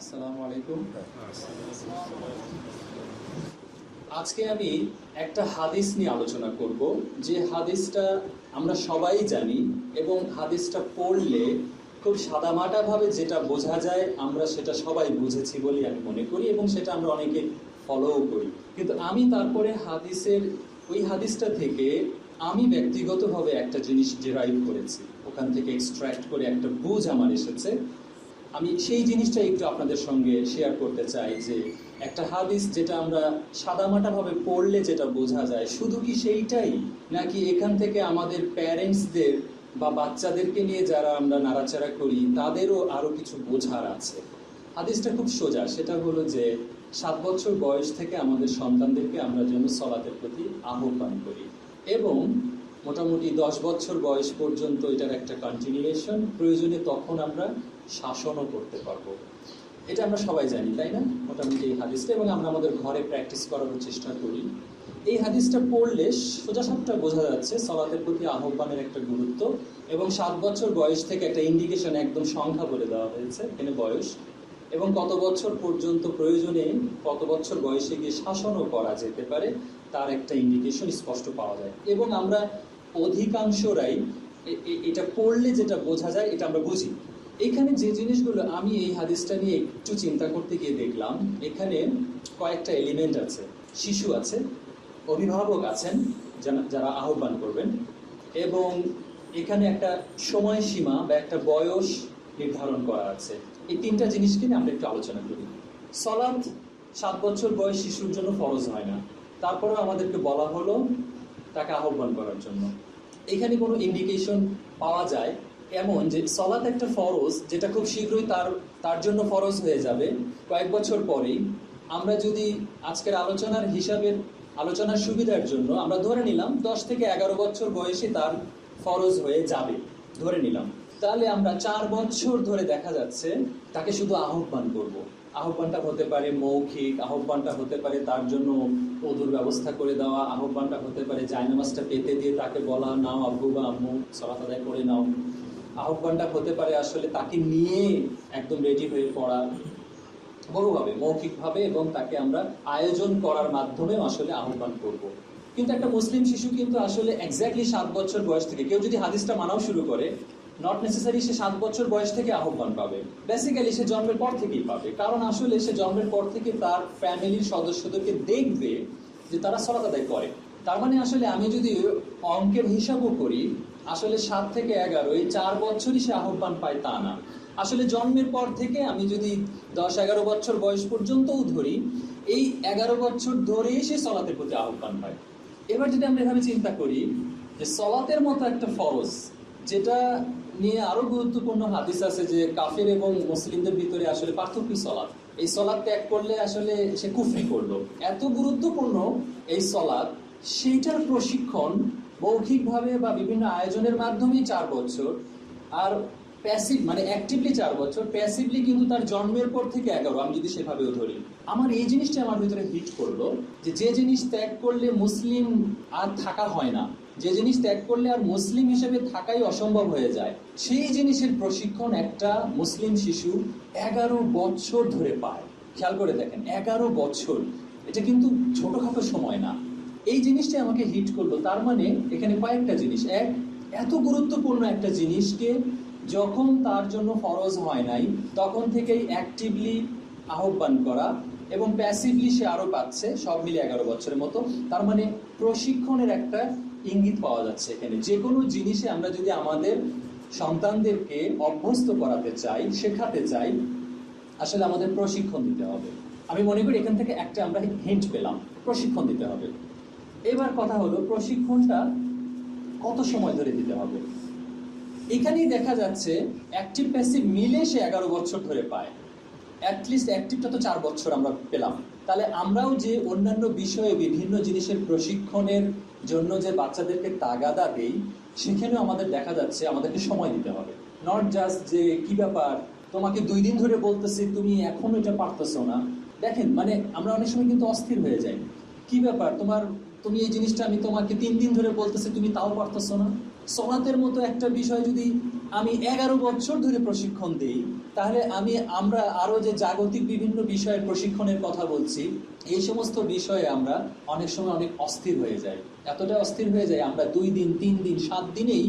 আসসালামু আলাইকুম। আজকে আমি একটা হাদিস নিয়ে আলোচনা করব। যে হাদিসটা আমরা সবাই জানি এবং হাদিসটা পড়লে খুব সাদামাটাভাবে যেটা বোঝা যায় আমরা সেটা সবাই বুঝেছি বলে আমি মনে করি এবং সেটা আমরা অনেকে ফলোও করি। কিন্তু আমি তারপরে হাদিসের ওই হাদিসটা থেকে আমি ব্যক্তিগতভাবে একটা জিনিস ডিরাইভ করেছি। ওখান থেকে এক্সট্রাক্ট করে একটা বুঝ আমার এসেছে। আমি সেই জিনিসটা একটু আপনাদের সঙ্গে শেয়ার করতে চাই যে একটা হাদিস যেটা আমরা সাদামাটাভাবে পড়লে যেটা বোঝা যায়, শুধু কি সেইটাই? নাকি এখান থেকে আমাদের প্যারেন্টসদের বা বাচ্চাদেরকে নিয়ে যারা আমরা নাড়াচাড়া করি, তাদেরও আরও কিছু বোঝার আছে? হাদিসটা খুব সোজা, সেটা হলো যে সাত বছর বয়স থেকে আমাদের সন্তানদেরকে আমরা যেন সলাতের প্রতি আহ্বান করি। এবং মোটামুটি দশ বছর বয়স পর্যন্ত এটার একটা কন্টিনিউয়েশন প্রয়োজনে তখন আমরা শাসনও করতে পারব। এটা আমরা সবাই জানি, তাই না? মোটামুটি এই হাদিসটা, এবং আমরা আমাদের ঘরে প্র্যাকটিস করানোর চেষ্টা করি। এই হাদিসটা পড়লে সোজা সাপটা বোঝা যাচ্ছে সলাতের প্রতি আহ্বানের একটা গুরুত্ব, এবং সাত বছর বয়স থেকে একটা ইন্ডিকেশন একদম সংখ্যা বলে দেওয়া হয়েছে, এখানে বয়স। এবং কত বছর পর্যন্ত প্রয়োজনে কত বছর বয়সে গিয়ে শাসনও করা যেতে পারে, তার একটা ইন্ডিকেশন স্পষ্ট পাওয়া যায়। এবং আমরা অধিকাংশরাই এটা পড়লে যেটা বোঝা যায়, এটা আমরা বুঝি। এখানে যে জিনিসগুলো আমি এই হাদিসটা নিয়ে একটু চিন্তা করতে গিয়ে দেখলাম, এখানে কয়েকটা এলিমেন্ট আছে। শিশু আছে, অভিভাবক আছেন যারা- আহ্বান করবেন এবং এখানে একটা সময়সীমা বা একটা বয়স নির্ধারণ করা আছে। এই তিনটা জিনিসকে নিয়ে আমরা একটু আলোচনা করি। সলাৎ সাত বছর বয়স শিশুর জন্য ফরজ হয় না। তারপরেও আমাদেরকে বলা হলো তাকে আহ্বান করার জন্য। এখানে কোনো ইন্ডিকেশন পাওয়া যায় এমন যে সলাৎ একটা ফরজ যেটা খুব শীঘ্রই তার তার জন্য ফরজ হয়ে যাবে। কয়েক বছর পরেই আমরা যদি আজকের আলোচনার হিসাবের, আলোচনার সুবিধার জন্য আমরা ধরে নিলাম দশ থেকে এগারো বছর বয়সে তার ফরজ হয়ে যাবে। ধরে নিলাম। তাহলে আমরা চার বছর ধরে দেখা যাচ্ছে তাকে শুধু আহ্বান করব। আহ্বানটা হতে পারে মৌখিক, আহ্বানটা হতে পারে তার জন্য অদূর ব্যবস্থা করে দেওয়া, আহ্বানটা হতে পারে জায়নামাজটা পেতে দিয়ে তাকে বলা, নাও আব্বু বা আম্মু সলাত আদায় করে নাও। আহ্বানটা হতে পারে আসলে তাকে নিয়ে একদম রেডি হয়ে পড়া। বহুভাবে, মৌখিকভাবে এবং তাকে আমরা আয়োজন করার মাধ্যমেও আসলে আহ্বান করব। কিন্তু একটা মুসলিম শিশু কিন্তু আসলে এক্স্যাক্টলি সাত বছর বয়স থেকে, কেউ যদি হাদিসটা মানাও শুরু করে নট নেসেসারি সে সাত বছর বয়স থেকে আহ্বান পাবে। বেসিক্যালি সে জন্মের পর থেকেই পাবে। কারণ আসলে সে জন্মের পর থেকে তার ফ্যামিলির সদস্যদেরকে দেখবে যে তারা সলাত আদায় করে। তার মানে আসলে আমি যদি অঙ্কের হিসাবও করি আসলে সাত থেকে এগারো, এই চার বছরই সে আহ্বান পায় তা না। আসলে জন্মের পর থেকে আমি যদি দশ এগারো বছর বয়স পর্যন্তও ধরি, এই এগারো বছর ধরেই সে সলাতের প্রতি আহ্বান পায়। এবার যদি আমরা এভাবে চিন্তা করি যে সলাতের মতো একটা ফরজ, যেটা নিয়ে আরও গুরুত্বপূর্ণ হাদিস আছে যে কাফের এবং মুসলিমদের ভিতরে আসলে পার্থক্য সলাৎ। এই সলাদ ত্যাগ করলে আসলে সে কুফরি করল। এত গুরুত্বপূর্ণ এই সলাৎ সেইটার প্রশিক্ষণ মৌখিকভাবে বা বিভিন্ন আয়োজনের মাধ্যমেই চার বছর। আর প্যাসিভ মানে অ্যাক্টিভলি চার বছর প্যাসিভলি কিন্তু তার জন্মের পর থেকে এগারো, আমি যদি সেভাবেও ধরি। আমার এই জিনিসটা আমার ভিতরে হিট করল যে যে জিনিস ত্যাগ করলে মুসলিম আর থাকা হয় না, যে জিনিস ত্যাগ করলে আর মুসলিম হিসেবে থাকাই অসম্ভব হয়ে যায়, সেই জিনিসের প্রশিক্ষণ একটা মুসলিম শিশু এগারো বছর ধরে পায়। খেয়াল করে দেখেন, এগারো বছর, এটা কিন্তু ছোটখাটো সময় না। এই জিনিসটা আমাকে হিট করল। তার মানে এখানে কয়েকটা জিনিস। এক, এত গুরুত্বপূর্ণ একটা জিনিসকে যখন তার জন্য ফরজ হয় নাই, তখন থেকেই অ্যাক্টিভলি আহ্বান করা এবং প্যাসিভলি সে আরও পাচ্ছে, সব মিলে এগারো বছরের মতো। তার মানে প্রশিক্ষণের একটা ইঙ্গিত পাওয়া যাচ্ছে এখানে। যে কোনো জিনিসে আমরা যদি আমাদের সন্তানদেরকে অভ্যস্ত করাতে চাই, শেখাতে চাই, আসলে আমাদের প্রশিক্ষণ দিতে হবে। আমি মনে করি এখান থেকে একটা আমরা হিন্ট পেলাম, প্রশিক্ষণ দিতে হবে। এবার কথা হলো প্রশিক্ষণটা কত সময় ধরে দিতে হবে? এখানেই দেখা যাচ্ছে অ্যাক্টিভ প্যাসিভ মিলে সে এগারো বছর ধরে পায়। অ্যাটলিস্ট অ্যাক্টিভটা তো চার বছর আমরা পেলাম। তাহলে আমরাও যে অন্যান্য বিষয়ে বিভিন্ন জিনিসের প্রশিক্ষণের জন্য যে বাচ্চাদেরকে তাগাদা দেই, সেখানেও আমাদের দেখা যাচ্ছে আমাদেরকে সময় দিতে হবে। নট জাস্ট যে কি ব্যাপার, তোমাকে দুই দিন ধরে বলতেছি, তুমি এখনও এটা পারতেছো না। দেখেন মানে আমরা অনেক সময় কিন্তু অস্থির হয়ে যাই। কি ব্যাপার, তোমার তুমি এই জিনিসটা আমি তোমাকে তিন দিন ধরে বলতেছি, তুমি তাও পারতেছো না। সলাতের মতো একটা বিষয় যদি আমি এগারো বছর ধরে প্রশিক্ষণ দিই, তাহলে আমি, আমরা আরও যে জাগতিক বিভিন্ন বিষয়ের প্রশিক্ষণের কথা বলছি, এই সমস্ত বিষয়ে আমরা অনেক সময় অনেক অস্থির হয়ে যাই। এতটা অস্থির হয়ে যায় আমরা দুই দিন, তিন দিন, সাত দিনেই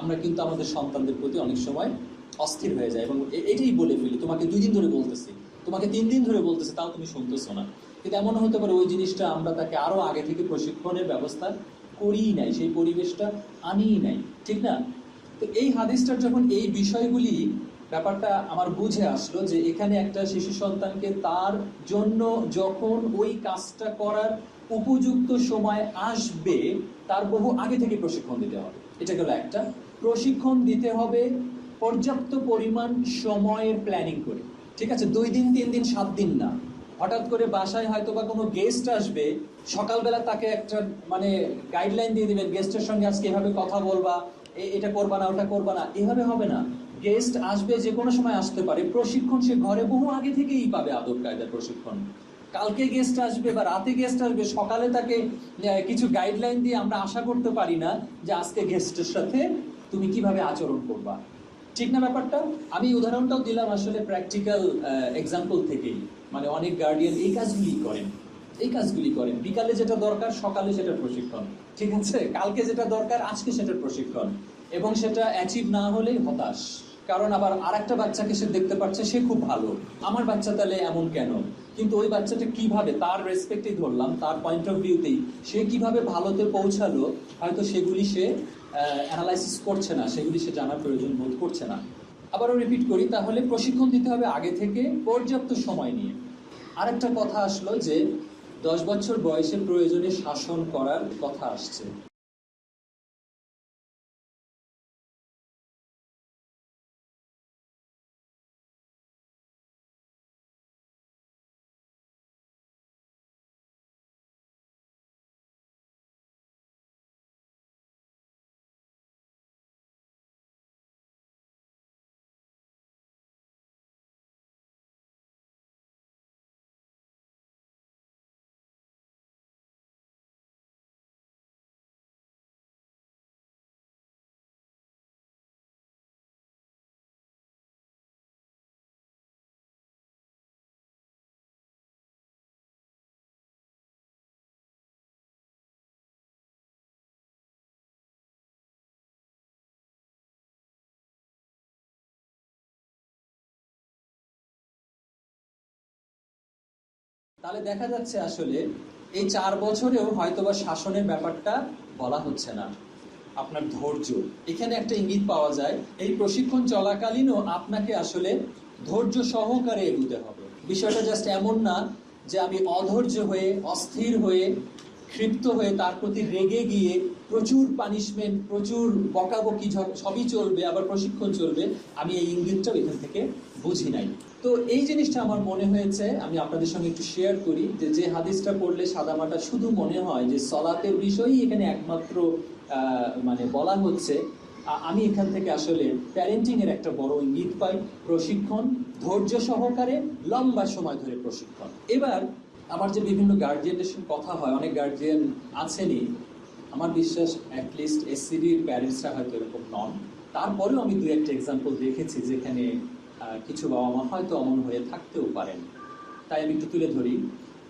আমরা কিন্তু আমাদের সন্তানদের প্রতি অনেক সময় অস্থির হয়ে যায় এবং এটাই বলে ফেলি, তোমাকে দুই দিন ধরে বলতেছি তোমাকে তিন দিন ধরে বলতেছে, তাও তুমি শুনতেছো না। কিন্তু এমন হতে পারে ওই জিনিসটা আমরা তাকে আরও আগে থেকে প্রশিক্ষণের ব্যবস্থা করিই নাই, সেই পরিবেশটা আনিই নাই, ঠিক না? তো এই হাদিসটার যখন এই বিষয়গুলি, ব্যাপারটা আমার বুঝে আসলো যে এখানে একটা শিশু সন্তানকে তার জন্য যখন ওই কাজটা করার উপযুক্ত সময় আসবে, তার বহু আগে থেকে প্রশিক্ষণ দিতে হবে। এটা গেল একটা। প্রশিক্ষণ দিতে হবে পর্যাপ্ত পরিমাণ সময়ের প্ল্যানিং করে। ঠিক আছে, দুই দিন, তিন দিন, সাত দিন না। হঠাৎ করে বাসায় হয়তো বা কোনো গেস্ট আসবে, সকালবেলা তাকে একটা মানে গাইডলাইন দিয়ে দিবেন গেস্টের সঙ্গে আজকে এভাবে কথা বলবা এটা করবা না, ওটা করবা না, এভাবে হবে না। গেস্ট আসবে, যে কোনো সময় আসতে পারে। প্রশিক্ষণ সে ঘরে বহু আগে থেকেই পাবে আদব কায়দার প্রশিক্ষণ। কালকে গেস্ট আসবে বা রাতে গেস্ট আসবে, সকালে তাকে কিছু গাইডলাইন দিয়ে আমরা আশা করতে পারি না যে আজকে গেস্টের সাথে তুমি কীভাবে আচরণ করবা। ঠিক না ব্যাপারটা? আমি উদাহরণটাও দিলাম আসলে প্র্যাকটিক্যাল এক্সাম্পল থেকেই। মানে অনেক গার্ডিয়ান এই কাজগুলি করেন। এই কাজগুলি করেন। বিকালে যেটা দরকার, সকালে সেটার প্রশিক্ষণ। ঠিক আছে? কালকে যেটা দরকার, আজকে সেটার প্রশিক্ষণ। এবং সেটা অ্যাচিভ না হলেই হতাশ। কারণ আবার আর একটা বাচ্চাকে সে দেখতে পাচ্ছে, সে খুব ভালো। আমার বাচ্চা তাহলে এমন কেন? কিন্তু ওই বাচ্চাটা কীভাবে, তার রেসপেক্টেই ধরলাম, তার পয়েন্ট অফ ভিউতেই সে কীভাবে ভালোতে পৌঁছালো, হয়তো সেগুলি সে অ্যানালাইসিস করছে না, সেগুলি সে জানার প্রয়োজন বোধ করছে না। আবারও রিপিট করি, তাহলে প্রশিক্ষণ দিতে হবে আগে থেকে পর্যাপ্ত সময় নিয়ে। আরেকটা কথা আসলো যে, দশ বছর বয়সে প্রয়োজনে শাসন করার কথা আসছে। তাহলে দেখা যাচ্ছে আসলে এই চার বছরেও হয়তোবা শাসনের ব্যাপারটা বলা হচ্ছে না। আপনার ধৈর্য। এখানে একটা ইঙ্গিত পাওয়া যায়, এই প্রশিক্ষণ চলাকালীনও আপনাকে আসলে ধৈর্য সহকারে এগুতে হবে। বিষয়টা জাস্ট এমন না যে আমি অধৈর্য হয়ে, অস্থির হয়ে, ক্ষিপ্ত হয়ে তার প্রতি রেগে গিয়ে প্রচুর পানিশমেন্ট প্রচুর বকাবকি সবই চলবে, আবার প্রশিক্ষণ চলবে, আমি এই ইঙ্গিতটাও এখান থেকে বুঝি নাই। তো এই জিনিসটা আমার মনে হয়েছে, আমি আপনাদের সঙ্গে একটু শেয়ার করি যে যে হাদিসটা পড়লে সাদামাটা শুধু মনে হয় যে সলাতের বিষয়ই এখানে একমাত্র মানে বলা হচ্ছে আমি এখান থেকে আসলে প্যারেন্টিং এর একটা বড় ইঙ্গিত পাই, প্রশিক্ষণ, ধৈর্য সহকারে, লম্বা সময় ধরে প্রশিক্ষণ। এবার আমার যে বিভিন্ন গার্জিয়ানদের সঙ্গে কথা হয়, অনেক গার্জিয়ান আছেনই, আমার বিশ্বাস অ্যাটলিস্ট এসসিডির প্যারেন্টসরা হয়তো এরকম নন। তারপরেও আমি দু একটা এক্সাম্পল দেখেছি যেখানে কিছু বাবা মা হয়তো অমন হয়ে থাকতেও পারেন। তাই আমি একটু তুলে ধরি।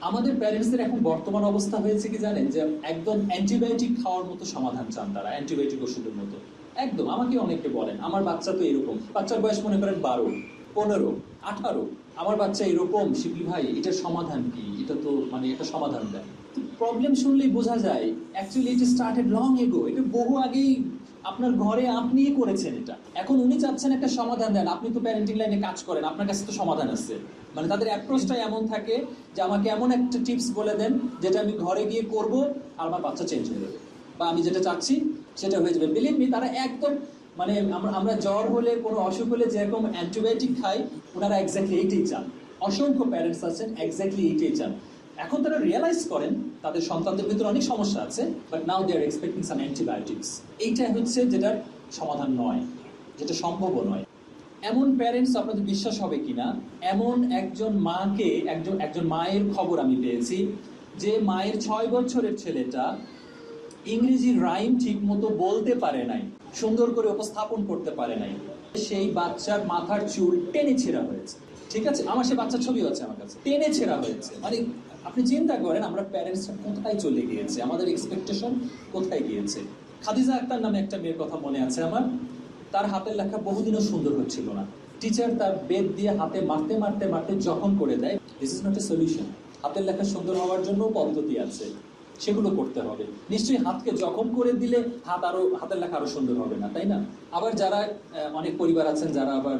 আমাদের প্যারেন্টসদের এখন বর্তমান অবস্থা হয়েছে কি জানেন? যে একদম অ্যান্টিবায়োটিক খাওয়ার মতো সমাধান চান তারা অ্যান্টিবায়োটিক ওষুধের মতো। একদম, আমাকে অনেকে বলেন, আমার বাচ্চা তো এরকম, বাচ্চার বয়স মনে করেন বারো, পনেরো, আঠারো, আমার বাচ্চা এরকম, শিবলি ভাই, এটার সমাধান কি? এটা তো মানে এটা সমাধান দেয়। প্রবলেম শুনলেই বোঝা যায় actually it started long ago এটা বহু আগেই আপনার ঘরে আপনিই করেছেন এটা। এখন উনি চাচ্ছেন একটা সমাধান দেন। আপনি তো প্যারেন্টিং লাইনে কাজ করেন, আপনার কাছে তো সমাধান আছে। মানে তাদের অ্যাপ্রোচটা এমন থাকে যে আমাকে এমন একটা টিপস বলে দেন যেটা আমি ঘরে গিয়ে করব, আর আমার বাচ্চা চেঞ্জ হয়ে যাবে। বা আমি যেটা চাচ্ছি সেটা হয়ে যাবে। বিলিভ মি তারা একদম মানে আমরা আমরা জ্বর হলে, কোনো অসুখ হলে যেরকম অ্যান্টিবায়োটিক খাই, ওনারা এক্স্যাক্টলি এইটাই চান। অসংখ্য প্যারেন্টস আছেন এক্স্যাক্টলি এইটাই চান। এখন তারা রিয়েলাইজ করেন তাদের সন্তানদের ভিতরে অনেক সমস্যা আছে but now they are expecting some antibiotics এইটা হচ্ছে যেটার সমাধান নয়, যেটা সম্ভবও নয়। এমন প্যারেন্টস আপনাদের বিশ্বাস হবে কিনা? এমন একজন মাকে, একজন একজন মায়ের খবর আমি পেয়েছি যে মায়ের ছয় বছরের ছেলেটা ইংরেজি রাইম ঠিক মতো বলতে পারে নাই, সুন্দর করে উপস্থাপন করতে পারে নাই। সেই বাচ্চার মাথার চুল টেনে ছেঁড়া হয়েছে। ঠিক আছে? আমার সে বাচ্চার ছবি আছে আমার কাছে। টেনে ছেঁড়া হয়েছে। মানে আপনি চিন্তা করেন, আমরা প্যারেন্টসরা কোথায় চলে গিয়েছে? আমাদের এক্সপেকটেশন কোথায় গিয়েছে? খাদিজা আক্তার নামে একটা মেয়ের কথা মনে আছে আমার। তার হাতের লেখা বহুদিনও সুন্দর হচ্ছিল না। টিচার তার বেদ দিয়ে হাতে মারতে মারতে মারতে জখম করে দেয় this is not a solution হাতের লেখা সুন্দর হওয়ার জন্য পদ্ধতি আছে। সেগুলো করতে হবে। নিশ্চয়ই হাতকে জখম করে দিলে হাত আরও, হাতের লেখা আরও সুন্দর হবে না, তাই না? আবার যারা অনেক পরিবার আছেন যারা আবার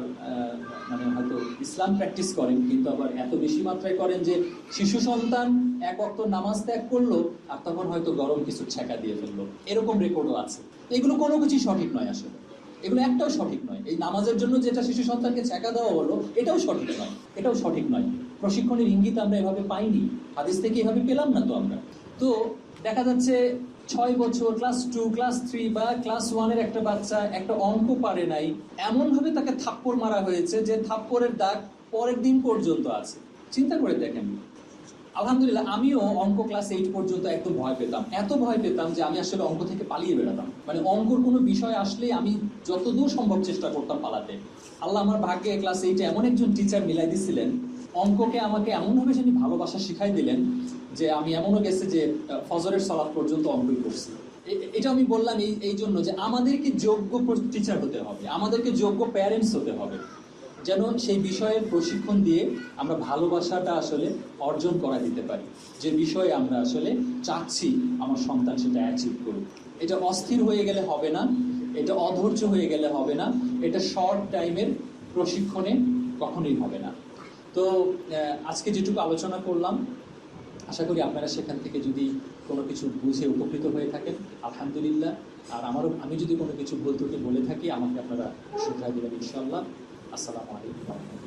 মানে হয়তো ইসলাম প্র্যাকটিস করেন কিন্তু আবার এত বেশি মাত্রায় করেন যে শিশু সন্তান এক অক্ত নামাজ ত্যাগ করল আর তখন হয়তো গরম কিছু ছেঁকা দিয়ে ফেলল। এরকম রেকর্ডও আছে। এগুলো কোনো কিছুই সঠিক নয় আসলে। এগুলো একটাও সঠিক নয়। এই নামাজের জন্য যেটা শিশু সন্তানকে ছেঁকা দেওয়া হলো, এটাও সঠিক নয়। এটাও সঠিক নয়। প্রশিক্ষণের ইঙ্গিত আমরা এভাবে পাইনি। হাদিস থেকে এভাবে পেলাম না তো আমরা? তো দেখা যাচ্ছে ছয় বছর ক্লাস টু ক্লাস থ্রি বা ক্লাস ওয়ানের একটা বাচ্চা একটা অঙ্ক পারে নাই। এমনভাবে তাকে থাপ্পড় মারা হয়েছে যে থাপ্পড়ের দাগ পরের দিন পর্যন্ত আছে। চিন্তা করে দেখেন। আলহামদুলিল্লাহ, আমিও অঙ্ক ক্লাস এইট পর্যন্ত একদম ভয় পেতাম। এত ভয় পেতাম যে আমি আসলে অঙ্ক থেকে পালিয়ে বেড়াতাম। মানে অঙ্কর কোনো বিষয় আসলে আমি যতদূর সম্ভব চেষ্টা করতাম পালাতে। আল্লাহ আমার ভাগ্যে ক্লাস এইটে এমন একজন টিচার মিলাই দিছিলেন অঙ্ককে আমাকে এমনভাবে যিনি ভালোবাসা শিখাই দিলেন যে আমি এমনও গেছে যে ফজরের সলাপ পর্যন্ত অঙ্কই করছি। এটা আমি বললাম এই এই জন্য যে আমাদেরকে যোগ্য টিচার হতে হবে, আমাদেরকে যোগ্য প্যারেন্টস হতে হবে। যেন সেই বিষয়ের প্রশিক্ষণ দিয়ে আমরা ভালোবাসাটা আসলে অর্জন করা দিতে পারি, যে বিষয়ে আমরা আসলে চাচ্ছি আমার সন্তান সেটা অ্যাচিভ করুক। এটা অস্থির হয়ে গেলে হবে না, এটা অধৈর্য হয়ে গেলে হবে না, এটা শর্ট টাইমের প্রশিক্ষণে কখনোই হবে না। তো আজকে যেটুকু আলোচনা করলাম, আশা করি আপনারা সেখান থেকে যদি কোনো কিছু বুঝে উপকৃত হয়ে থাকেন, আলহামদুলিল্লাহ। আর আমারও, আমি যদি কোনো কিছু ভুল ত্রুটি বলে থাকি, আমাকে আপনারা সুবিধা দেবেন ইনশাল্লাহ আসসালামু আলাইকুম।